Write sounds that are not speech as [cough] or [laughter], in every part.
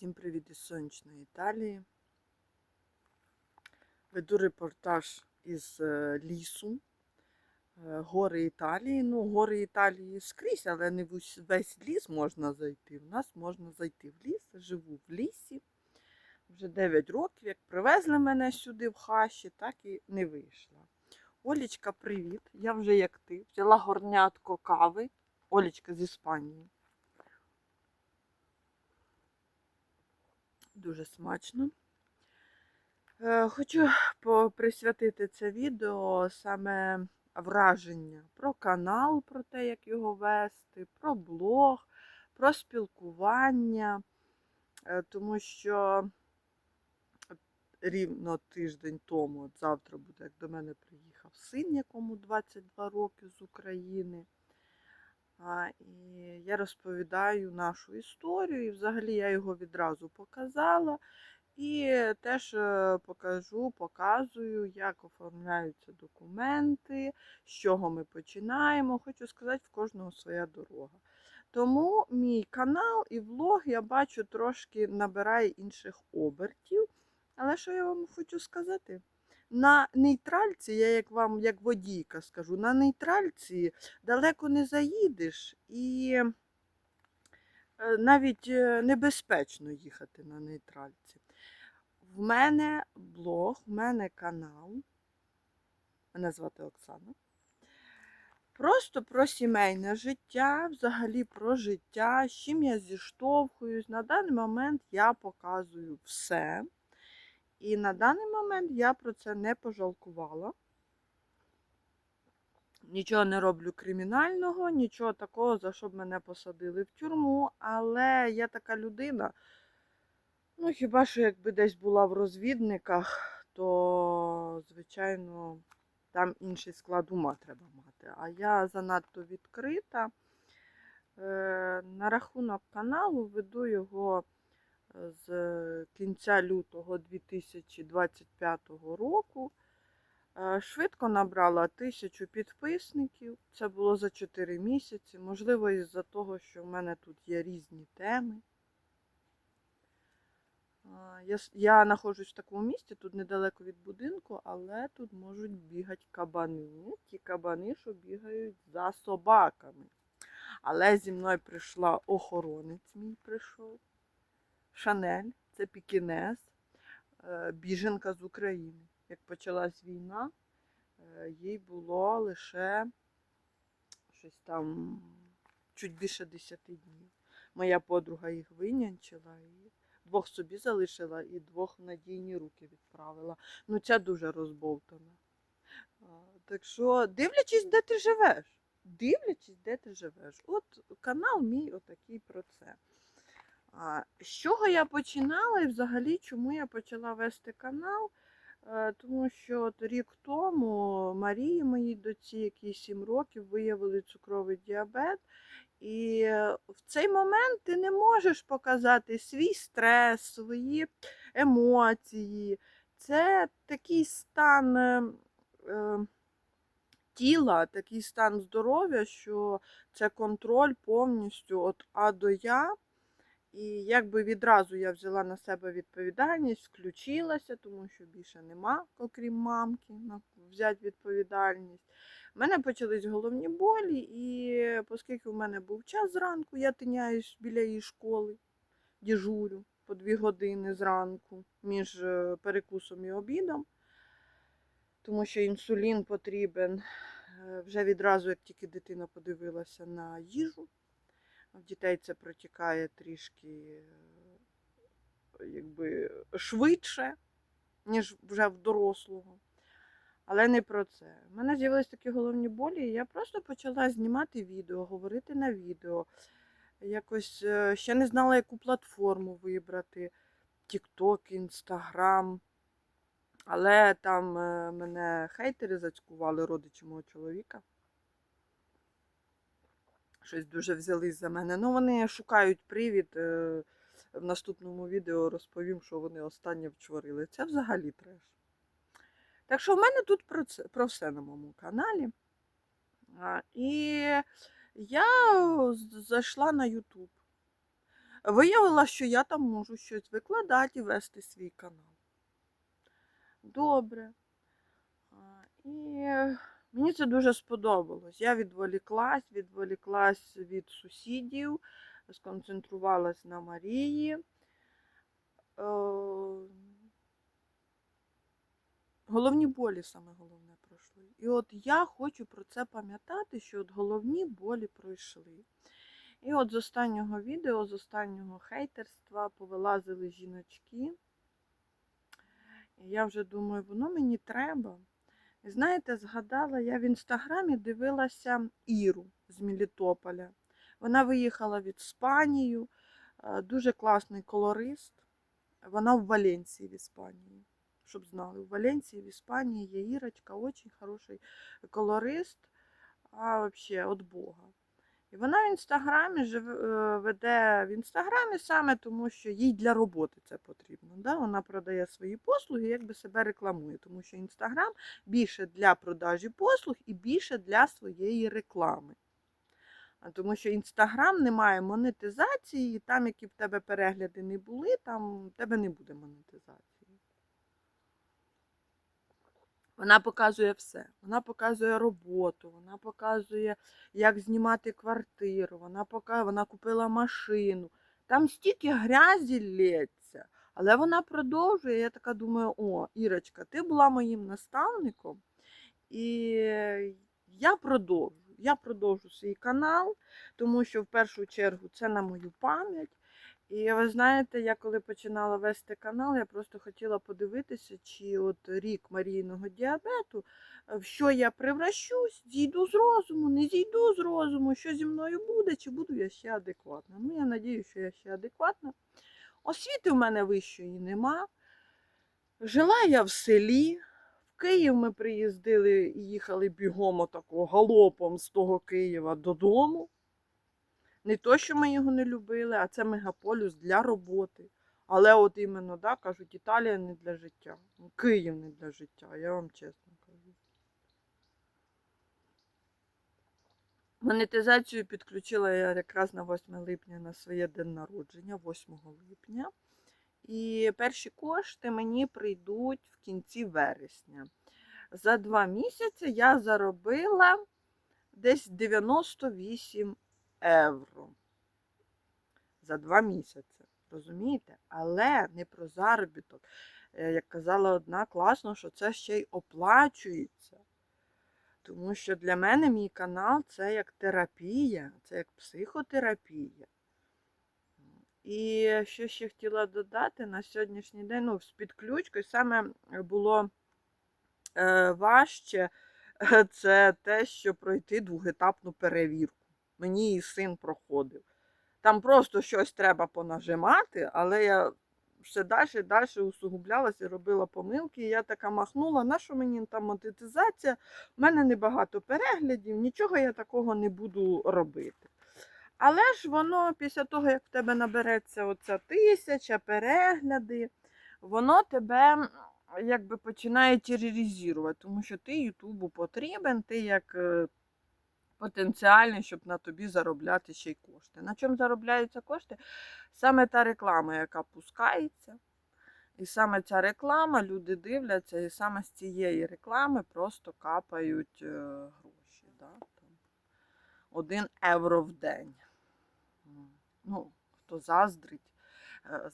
Всім привіт із сонячної Італії. Веду репортаж із е, лісу. Е, Гори Італії. Ну, гори Італії скрізь, але не весь ліс можна зайти. У нас можна зайти в ліс. Живу в лісі. Вже 9 років, як привезли мене сюди в хащі, так і не вийшла. Олічка, привіт. Я вже як ти. Взяла горнятко кави. Олічка з Іспанії. Дуже смачно. Е, Хочу присвятити це відео саме враження про канал, про те, як його вести, про блог, про спілкування, Е, тому що рівно тиждень тому, от завтра буде, як до мене приїхав син, якому 22 роки з України. І я розповідаю нашу історію, і взагалі я його відразу показала. І теж е, покажу, показую, як оформляються документи, з чого ми починаємо. Хочу сказати, в кожного своя дорога. Тому мій канал і влог, я бачу, трошки набирає інших обертів. Але що я вам хочу сказати? На нейтральці, я як вам, як водійка скажу, на нейтральці далеко не заїдеш і е, навіть е, небезпечно їхати на нейтральці. В мене блог, в мене канал. Мене звати Оксана. Просто про сімейне життя, взагалі про життя, з чим я зіштовхуюсь. На даний момент я показую все. І на даний момент я про це не пожалкувала. Нічого не роблю кримінального, нічого такого, за що б мене посадили в тюрму. Але я така людина. Ну, хіба що якби десь була в розвідниках, то, звичайно, там інший склад ума треба мати. А я занадто відкрита. Е, На рахунок каналу веду його з кінця лютого 2025 року. Е, Швидко набрала тисячу підписників. Це було за 4 місяці. Можливо, із-за того, що в мене тут є різні теми. Я, я знаходжусь в такому місці, тут недалеко від будинку, але тут можуть бігати кабани. Ті кабани, що бігають за собаками. Але зі мною прийшла охоронець мій прийшов. Шанель, це пікінес, е, біженка з України. Як почалась війна, е, їй було лише щось там чуть більше 10 днів. Моя подруга їх винянчила і двох собі залишила і двох в надійні руки відправила. Ну, ця дуже розболтана. Так що, дивлячись, де ти живеш. Дивлячись, де ти живеш. От канал мій отакий про це. З чого я починала і взагалі чому я почала вести канал? Е, Тому що рік тому Марії, моїй доці, якій 7 років, виявили цукровий діабет. І е, в цей момент ти не можеш показати свій стрес, свої емоції. Це такий стан е, е, тіла, такий стан здоров'я, що це контроль повністю від А до Я. І якби відразу я взяла на себе відповідальність, включилася, тому що більше нема, окрім мамки, взяти відповідальність. У мене почались головні болі, і оскільки в мене був час зранку, я тиняюсь біля її школи, дежурю по дві години зранку між е, перекусом і обідом, тому що інсулін потрібен е, вже відразу, як тільки дитина подивилася на їжу. В дітей це протікає трішки е, якби, швидше, ніж вже в дорослого. Але не про це. У мене з'явились такі головні болі, і я просто почала знімати відео, говорити на відео. Якось е, ще не знала, яку платформу вибрати. TikTok, Instagram. Але там е, мене хейтери зацькували, родичі мого чоловіка щось дуже взялись за мене. Ну, вони шукають привід. е, В наступному відео розповім, що вони останнє вчворили. Це взагалі треш. Так що в мене тут про, це, про все на моєму каналі. А, І я зайшла на YouTube. виявила, що я там можу щось викладати і вести свій канал. Добре. А, І мені це дуже сподобалось. Я відволіклась, відволіклась від сусідів, сконцентрувалась на Марії. Е, Головні болі саме головне пройшли. І от я хочу про це пам'ятати, що от головні болі пройшли. І от з останнього відео, з останнього хейтерства повилазили жіночки. І я вже думаю, воно мені треба. Знаєте, згадала, я в інстаграмі дивилася Іру з Мелітополя. Вона виїхала в Іспанію, е, дуже класний колорист. Вона в Валенції в Іспанії. Щоб знали, в Валенції в Іспанії є Ірочка, дуже хороший колорист, а взагалі від Бога. І вона в інстаграмі живе, веде в інстаграмі саме тому, що їй для роботи це потрібно. Да? Вона продає свої послуги, якби себе рекламує, тому що інстаграм більше для продажі послуг і більше для своєї реклами. Тому що інстаграм не має монетизації, і там, які в тебе перегляди не були, там в тебе не буде монетизації. Вона показує все. Вона показує роботу, вона показує, як знімати квартиру, вона показує, вона купила машину. Там стільки грязі лється. Але вона продовжує. Я така думаю: о, Ірочка, ти була моїм наставником, і я продовжу. Я продовжу свій канал, тому що в першу чергу це на мою пам'ять. І ви знаєте, я коли починала вести канал, я просто хотіла подивитися, чи от рік Марійного діабету, е, в що я превращусь, зійду з розуму, не зійду з розуму, що зі мною буде, чи буду я ще адекватна. Ну, я надію, що я ще адекватна. Освіти в мене вищої нема. Жила я в селі. Київ ми приїздили і їхали бігом отако галопом з того Києва додому. Не то, що ми його не любили, а це мегаполіс для роботи. Але от іменно, да, кажуть, Італія не для життя. Ну, Київ не для життя, я вам чесно кажу. Монетизацію підключила я якраз на 8 липня на своє день народження, 8 липня. І перші кошти мені прийдуть в кінці вересня. За два місяці я заробила десь 98 євро за два місяці. Розумієте? Але не про заробіток. Е, Як казала одна, класно, що це ще й оплачується. Тому що для мене мій канал це як терапія, це як психотерапія. І що ще хотіла додати на сьогоднішній день, ну, з підключкою саме було е, важче [laughs] це те, що пройти двохетапну перевірку. Мені її син проходив. Там просто щось треба понажимати, але я все далі і далі усугублялася і робила помилки. І я така махнула, на що мені там монетизація? У мене небагато переглядів, нічого я такого не буду робити. Але ж воно після того, як в тебе набереться оця тисяча перегляди, воно тебе якби починає тероризувати, тому що ти Ютубу потрібен, ти як е, потенціальний, щоб на тобі заробляти ще й кошти. На чому заробляються кошти? Саме та реклама, яка пускається. І саме ця реклама, люди дивляться, і саме з цієї реклами просто капають е, гроші. Да? Один євро в день. Ну, хто заздрить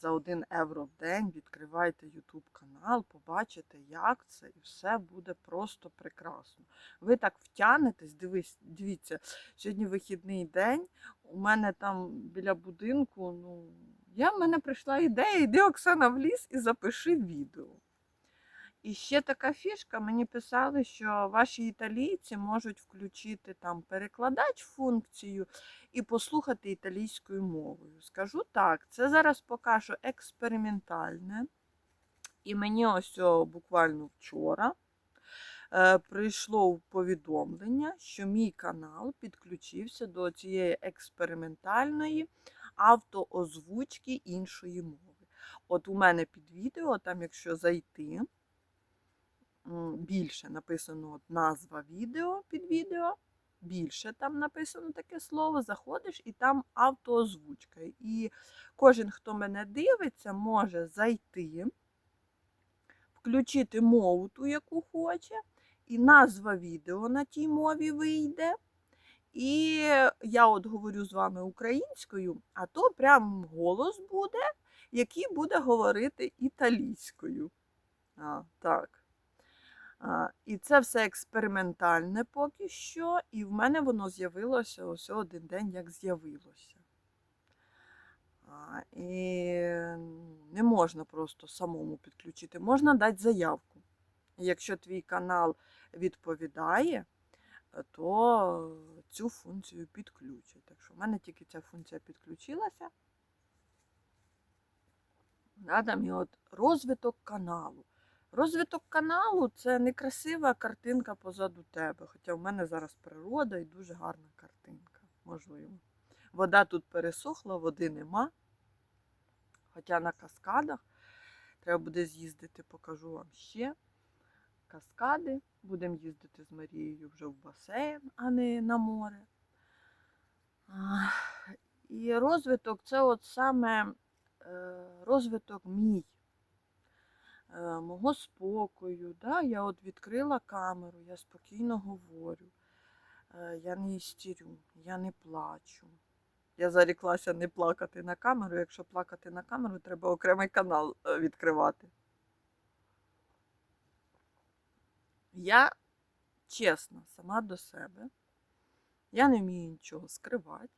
за один євро в день, відкривайте YouTube канал, побачите, як це, і все буде просто прекрасно. Ви так втягнетесь, дивись, дивіться, сьогодні вихідний день. У мене там біля будинку, ну, я в мене прийшла ідея, йди Оксана в ліс і запиши відео. І ще така фішка, мені писали, що ваші італійці можуть включити там перекладач функцію і послухати італійською мовою. Скажу так, це зараз поки що експериментальне. І мені ось буквально вчора е, прийшло повідомлення, що мій канал підключився до цієї експериментальної автоозвучки іншої мови. От у мене під відео, там, якщо зайти, більше написано от назва відео під відео. більше там написано таке слово, заходиш і там автоозвучка. І кожен, хто мене дивиться, може зайти, включити мову ту, яку хоче, і назва відео на тій мові вийде. І я от говорю з вами українською, а то прям голос буде, який буде говорити італійською. А, так. І це все експериментальне поки що, і в мене воно з'явилося ось один день, як з'явилося. І не можна просто самому підключити, можна дати заявку. Якщо твій канал відповідає, то цю функцію підключить. Так що в мене тільки ця функція підключилася. Да, там і от розвиток каналу. Розвиток каналу це не красива картинка позаду тебе. Хоча в мене зараз природа і дуже гарна картинка, можливо. Вода тут пересохла, води нема. Хоча на каскадах треба буде з'їздити, покажу вам ще каскади. Будемо їздити з Марією вже в басейн, а не на море. І розвиток це от саме е, розвиток мій, мого спокою. Да? Я от відкрила камеру, я спокійно говорю, Е, я не істерю, я не плачу. Я заріклася не плакати на камеру. Якщо плакати на камеру, треба окремий канал е, відкривати. Я чесна сама до себе. Я не вмію нічого скривати.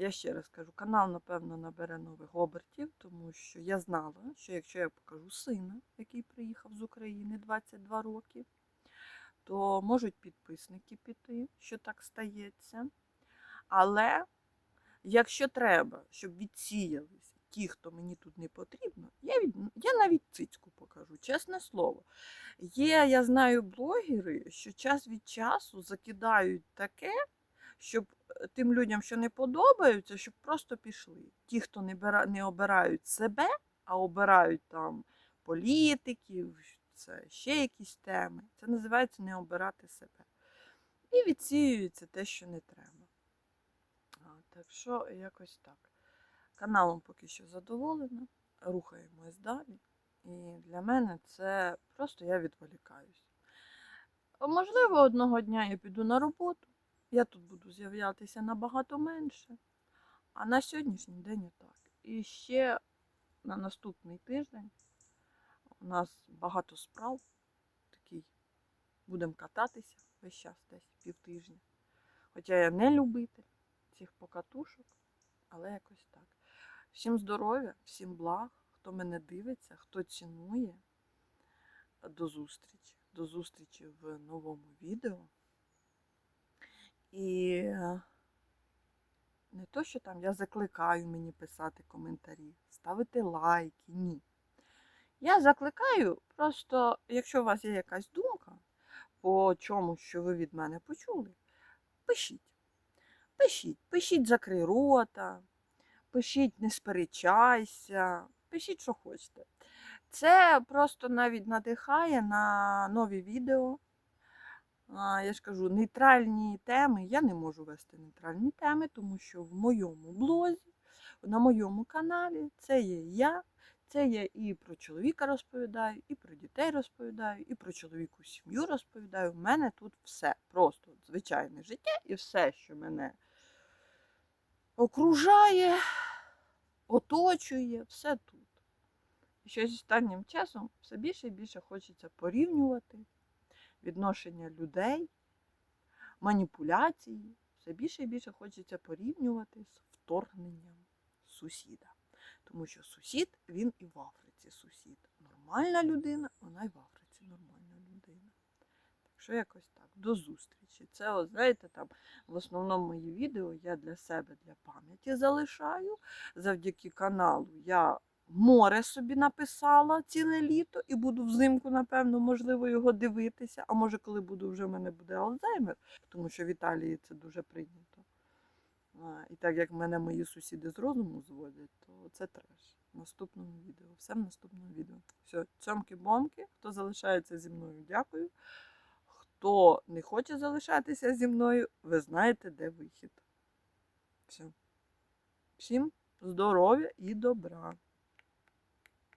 Я ще раз кажу, канал, напевно, набере нових обертів, тому що я знала, що якщо я покажу сина, який приїхав з України 22 роки, то можуть підписники піти, що так стається. Але якщо треба, щоб відсіялись ті, хто мені тут не потрібно, я, від... я навіть цицьку покажу, чесне слово. Є, я знаю, блогери, що час від часу закидають таке, щоб тим людям, що не подобаються, щоб просто пішли. Ті, хто не, бира... не обирають себе, а обирають там політиків, це ще якісь теми. Це називається не обирати себе. І відсіюється те, що не треба. А, так що якось так. Каналом поки що задоволена, рухаємось далі. І для мене це просто я відволікаюсь. Можливо, одного дня я піду на роботу, я тут буду з'являтися набагато менше. А на сьогоднішній день так. І ще на наступний тиждень у нас багато справ. Такий будемо кататися весь час десь півтижня. Хоча я не любитель цих покатушок, але якось так. Всім здоров'я, всім благ, хто мене дивиться, хто цінує. До зустрічі. До зустрічі в новому відео. І е, не то, що там я закликаю мені писати коментарі, ставити лайки, ні. Я закликаю, просто, якщо у вас є якась думка по чому, що ви від мене почули, пишіть. Пишіть, пишіть, закрий рота, пишіть, не сперечайся, пишіть, що хочете. Це просто навіть надихає на нові відео. Я ж кажу, нейтральні теми. Я не можу вести нейтральні теми, тому що в моєму блозі, на моєму каналі це є я. Це я і про чоловіка розповідаю, і про дітей розповідаю, і про чоловіку сім'ю розповідаю. У мене тут все. Просто звичайне життя і все, що мене окружає, оточує, все тут. І щось останнім часом все більше і більше хочеться порівнювати відношення людей, маніпуляції. Все більше і більше хочеться порівнювати з вторгненням сусіда. Тому що сусід, він і в Африці сусід. Нормальна людина, вона і в Африці нормальна людина. Так що якось так. До зустрічі. Це, от, знаєте, там в основному мої відео я для себе, для пам'яті залишаю. Завдяки каналу я море собі написала ціле літо і буду взимку, напевно, можливо, його дивитися. А може, коли буду вже в мене буде Алцгеймер, тому що в Італії це дуже прийнято. А, І так як мене мої сусіди з розуму зводять, то це треш. В наступному відео. Все в наступному відео. Все, цьомки-бомки. Хто залишається зі мною, дякую. хто не хоче залишатися зі мною, ви знаєте, де вихід. Все. Всім здоров'я і добра.